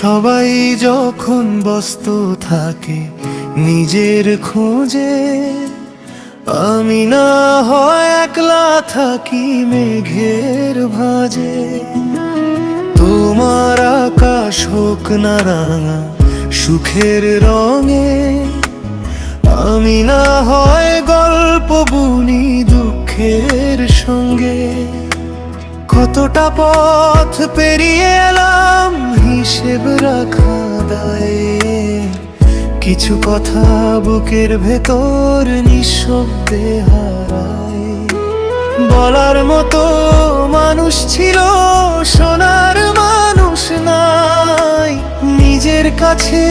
সবাই যখন ব্যস্ত থাকে নিজের খোঁজে, আমি না হয় একলা থাকি মেঘের ভাজে। তোমার আকাশ হোক না রাঙা, সুখের রঙে, আমি না হয় গল্প বুনি দুঃখের সঙ্গে। কতটা পথ পেরিয়ে এলাম কিছু কথা বুকের ভেতর নিঃশব্দে হারায়। বলার মতো মানুষ ছিল, সোনার মানুষ নাই। নিজের কাছে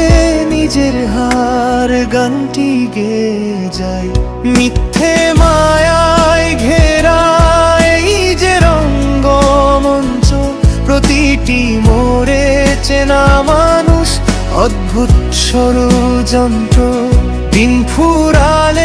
নিজের হার গানটি গে যায়। মিথ্যে মায়ায় ঘেরা এই যে রঙ্গমঞ্চ, প্রতিটি মোরে চেনা মানুষ অদ্ভুত ষড়যন্ত্র দিন ফুরালে